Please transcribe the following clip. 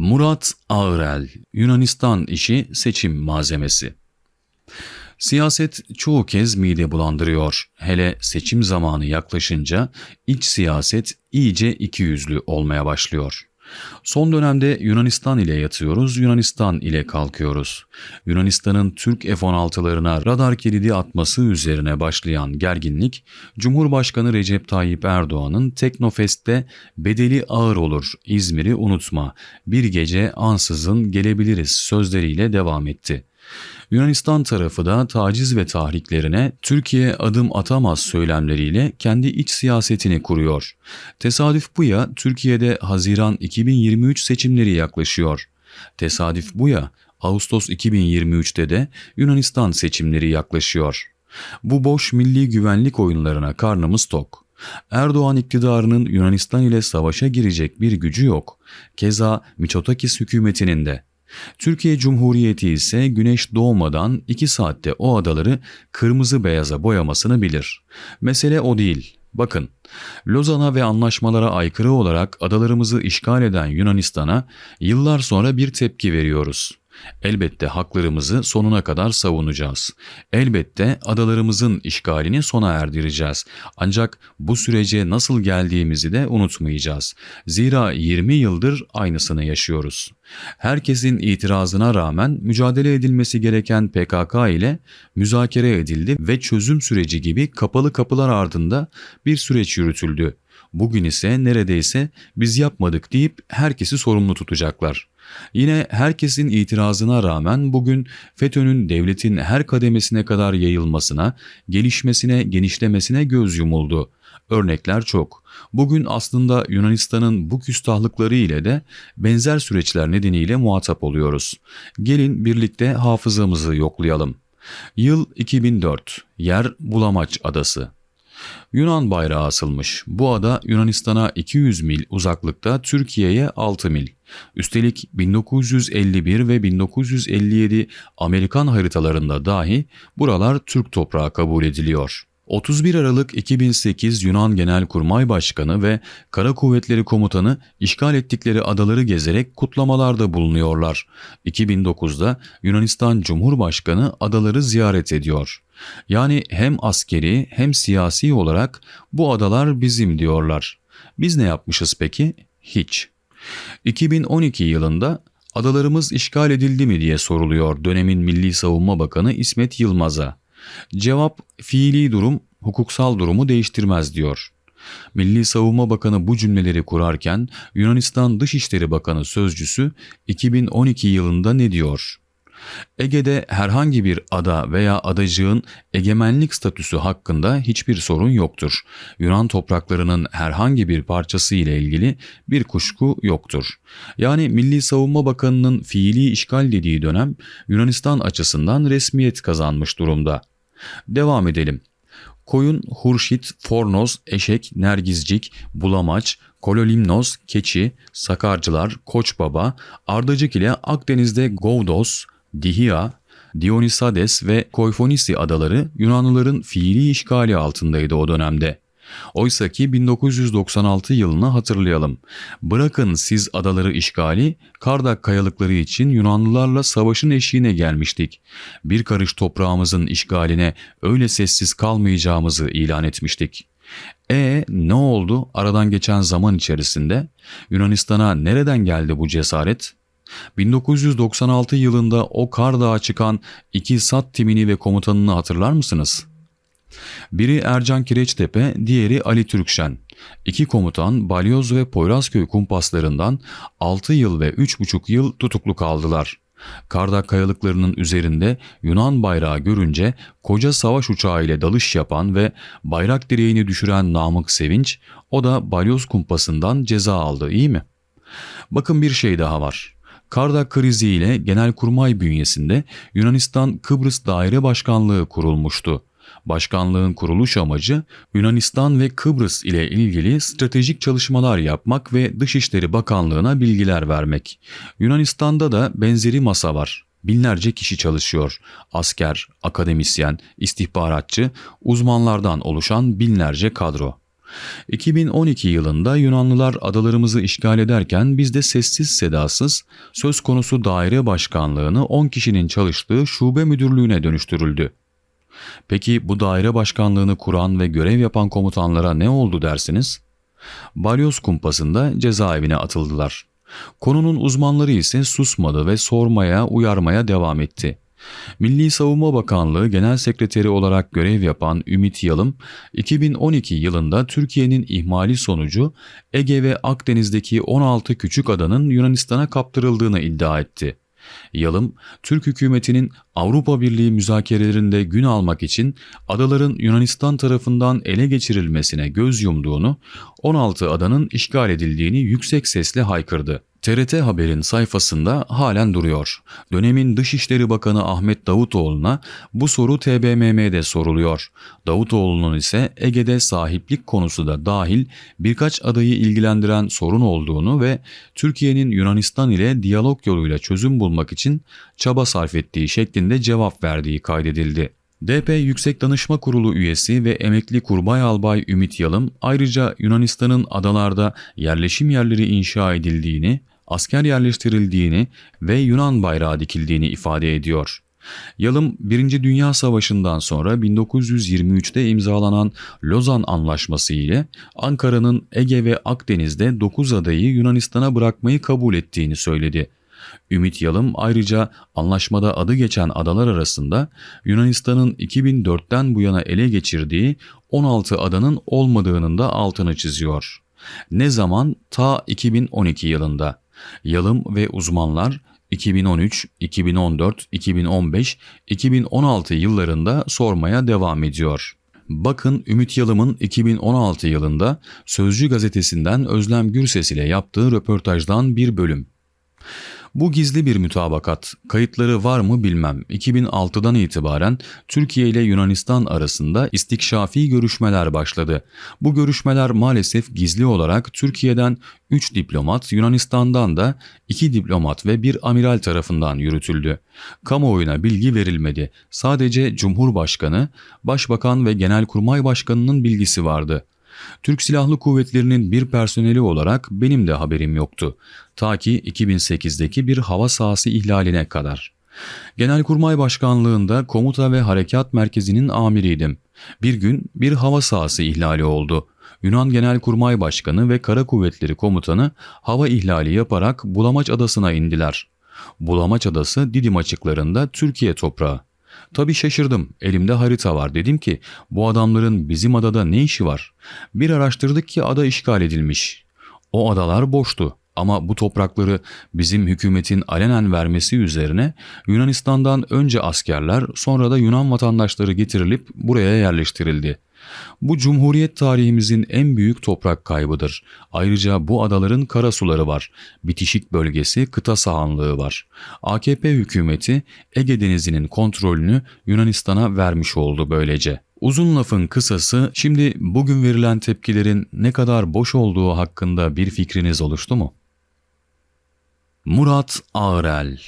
Murat Ağırel, Yunanistan işi seçim malzemesi. Siyaset çoğu kez mide bulandırıyor. Hele seçim zamanı yaklaşınca iç siyaset iyice ikiyüzlü olmaya başlıyor. Son dönemde Yunanistan ile yatıyoruz, Yunanistan ile kalkıyoruz. Yunanistan'ın Türk F-16'larına radar kilidi atması üzerine başlayan gerginlik, Cumhurbaşkanı Recep Tayyip Erdoğan'ın Teknofest'te bedeli ağır olur, İzmir'i unutma, bir gece ansızın gelebiliriz sözleriyle devam etti. Yunanistan tarafı da taciz ve tahriklerine Türkiye adım atamaz söylemleriyle kendi iç siyasetini kuruyor. Tesadüf bu ya Türkiye'de Haziran 2023 seçimleri yaklaşıyor. Tesadüf bu ya Ağustos 2023'te de Yunanistan seçimleri yaklaşıyor. Bu boş milli güvenlik oyunlarına karnımız tok. Erdoğan iktidarının Yunanistan ile savaşa girecek bir gücü yok. Keza Mitsotakis hükümetinin de. Türkiye Cumhuriyeti ise güneş doğmadan 2 saatte o adaları kırmızı beyaza boyamasını bilir. Mesele o değil. Bakın, Lozan'a ve anlaşmalara aykırı olarak adalarımızı işgal eden Yunanistan'a yıllar sonra bir tepki veriyoruz. Elbette haklarımızı sonuna kadar savunacağız. Elbette adalarımızın işgalini sona erdireceğiz. Ancak bu sürece nasıl geldiğimizi de unutmayacağız. Zira 20 yıldır aynısını yaşıyoruz. Herkesin itirazına rağmen mücadele edilmesi gereken PKK ile müzakere edildi ve çözüm süreci gibi kapalı kapılar ardında bir süreç yürütüldü. Bugün ise neredeyse biz yapmadık deyip herkesi sorumlu tutacaklar. Yine herkesin itirazına rağmen bugün FETÖ'nün devletin her kademesine kadar yayılmasına, gelişmesine, genişlemesine göz yumuldu. Örnekler çok. Bugün aslında Yunanistan'ın bu küstahlıkları ile de benzer süreçler nedeniyle muhatap oluyoruz. Gelin birlikte hafızamızı yoklayalım. Yıl 2004. Yer Bulamaç Adası. Yunan bayrağı asılmış. Bu ada Yunanistan'a 200 mil uzaklıkta, Türkiye'ye 6 mil. Üstelik 1951 ve 1957 Amerikan haritalarında dahi buralar Türk toprağı kabul ediliyor. 31 Aralık 2008 Yunan Genelkurmay Başkanı ve Kara Kuvvetleri Komutanı işgal ettikleri adaları gezerek kutlamalarda bulunuyorlar. 2009'da Yunanistan Cumhurbaşkanı adaları ziyaret ediyor. Yani hem askeri hem siyasi olarak bu adalar bizim diyorlar. Biz ne yapmışız peki? Hiç. 2012 yılında adalarımız işgal edildi mi diye soruluyor dönemin Milli Savunma Bakanı İsmet Yılmaz'a. Cevap fiili durum hukuksal durumu değiştirmez diyor. Milli Savunma Bakanı bu cümleleri kurarken Yunanistan Dışişleri Bakanı sözcüsü 2012 yılında ne diyor? Ege'de herhangi bir ada veya adacığın egemenlik statüsü hakkında hiçbir sorun yoktur. Yunan topraklarının herhangi bir parçası ile ilgili bir kuşku yoktur. Yani Milli Savunma Bakanı'nın fiili işgal dediği dönem Yunanistan açısından resmiyet kazanmış durumda. Devam edelim. Koyun, hurşit, fornoz, eşek, nergizcik, bulamaç, kololimnos, keçi, sakarcılar, koçbaba, ardacık ile Akdeniz'de Govdos, Dihia, Dionysades ve Koyfonisi adaları Yunanlıların fiili işgali altındaydı o dönemde. Oysa ki 1996 yılını hatırlayalım. Bırakın siz adaları işgali, Kardak kayalıkları için Yunanlılarla savaşın eşiğine gelmiştik. Bir karış toprağımızın işgaline öyle sessiz kalmayacağımızı ilan etmiştik. E ne oldu aradan geçen zaman içerisinde? Yunanistan'a nereden geldi bu cesaret? 1996 yılında o Kardağa çıkan iki SAT timini ve komutanını hatırlar mısınız? Biri Ercan Kireçtepe, diğeri Ali Türkşen. İki komutan Balyoz ve Poyrazköy kumpaslarından 6 yıl ve 3,5 yıl tutuklu kaldılar. Kardak kayalıklarının üzerinde Yunan bayrağı görünce koca savaş uçağı ile dalış yapan ve bayrak direğini düşüren Namık Sevinç, o da balyoz kumpasından ceza aldı iyi mi? Bakın bir şey daha var. Kardak krizi ile Genelkurmay bünyesinde Yunanistan Kıbrıs Daire Başkanlığı kurulmuştu. Başkanlığın kuruluş amacı Yunanistan ve Kıbrıs ile ilgili stratejik çalışmalar yapmak ve Dışişleri Bakanlığı'na bilgiler vermek. Yunanistan'da da benzeri masa var. Binlerce kişi çalışıyor. Asker, akademisyen, istihbaratçı, uzmanlardan oluşan binlerce kadro. 2012 yılında Yunanlılar adalarımızı işgal ederken biz de sessiz sedasız söz konusu daire başkanlığını 10 kişinin çalıştığı şube müdürlüğüne dönüştürüldü. Peki bu daire başkanlığını kuran ve görev yapan komutanlara ne oldu dersiniz? Balyoz kumpasında cezaevine atıldılar. Konunun uzmanları ise susmadı ve sormaya, uyarmaya devam etti. Milli Savunma Bakanlığı Genel Sekreteri olarak görev yapan Ümit Yalım, 2012 yılında Türkiye'nin ihmali sonucu Ege ve Akdeniz'deki 16 küçük adanın Yunanistan'a kaptırıldığını iddia etti. Yalım, Türk hükümetinin Avrupa Birliği müzakerelerinde gün almak için adaların Yunanistan tarafından ele geçirilmesine göz yumduğunu, 16 adanın işgal edildiğini yüksek sesle haykırdı. TRT Haber'in sayfasında halen duruyor. Dönemin Dışişleri Bakanı Ahmet Davutoğlu'na bu soru TBMM'de soruluyor. Davutoğlu'nun ise Ege'de sahiplik konusu da dahil birkaç adayı ilgilendiren sorun olduğunu ve Türkiye'nin Yunanistan ile diyalog yoluyla çözüm bulmak için çaba sarf ettiği şeklinde cevap verdiği kaydedildi. DP Yüksek Danışma Kurulu üyesi ve emekli Kurbay Albay Ümit Yalım ayrıca Yunanistan'ın adalarda yerleşim yerleri inşa edildiğini, asker yerleştirildiğini ve Yunan bayrağı dikildiğini ifade ediyor. Yalım 1. Dünya Savaşı'ndan sonra 1923'te imzalanan Lozan Anlaşması ile Ankara'nın Ege ve Akdeniz'de 9 adayı Yunanistan'a bırakmayı kabul ettiğini söyledi. Ümit Yalım ayrıca anlaşmada adı geçen adalar arasında Yunanistan'ın 2004'ten bu yana ele geçirdiği 16 adanın olmadığının da altını çiziyor. Ne zaman? Ta 2012 yılında. Yalım ve uzmanlar 2013, 2014, 2015, 2016 yıllarında sormaya devam ediyor. Bakın Ümit Yalım'ın 2016 yılında Sözcü gazetesinden Özlem Gürses ile yaptığı röportajdan bir bölüm. Bu gizli bir mütabakat. Kayıtları var mı bilmem. 2006'dan itibaren Türkiye ile Yunanistan arasında istikşafi görüşmeler başladı. Bu görüşmeler maalesef gizli olarak Türkiye'den 3 diplomat, Yunanistan'dan da 2 diplomat ve bir amiral tarafından yürütüldü. Kamuoyuna bilgi verilmedi. Sadece Cumhurbaşkanı, Başbakan ve Genelkurmay Başkanı'nın bilgisi vardı. Türk Silahlı Kuvvetleri'nin bir personeli olarak benim de haberim yoktu. Ta ki 2008'deki bir hava sahası ihlaline kadar. Genelkurmay Başkanlığında Komuta ve Harekat Merkezi'nin amiriydim. Bir gün bir hava sahası ihlali oldu. Yunan Genelkurmay Başkanı ve Kara Kuvvetleri Komutanı hava ihlali yaparak Bulamaç Adası'na indiler. Bulamaç Adası Didim açıklarında Türkiye toprağı. Tabii şaşırdım. Elimde harita var. Dedim ki bu adamların bizim adada ne işi var? Bir araştırdık ki ada işgal edilmiş. O adalar boştu. Ama bu toprakları bizim hükümetin alenen vermesi üzerine Yunanistan'dan önce askerler sonra da Yunan vatandaşları getirilip buraya yerleştirildi. Bu cumhuriyet tarihimizin en büyük toprak kaybıdır. Ayrıca bu adaların karasuları var. Bitişik bölgesi kıta sahanlığı var. AKP hükümeti Ege Denizi'nin kontrolünü Yunanistan'a vermiş oldu böylece. Uzun lafın kısası şimdi bugün verilen tepkilerin ne kadar boş olduğu hakkında bir fikriniz oluştu mu? Murat Ağrel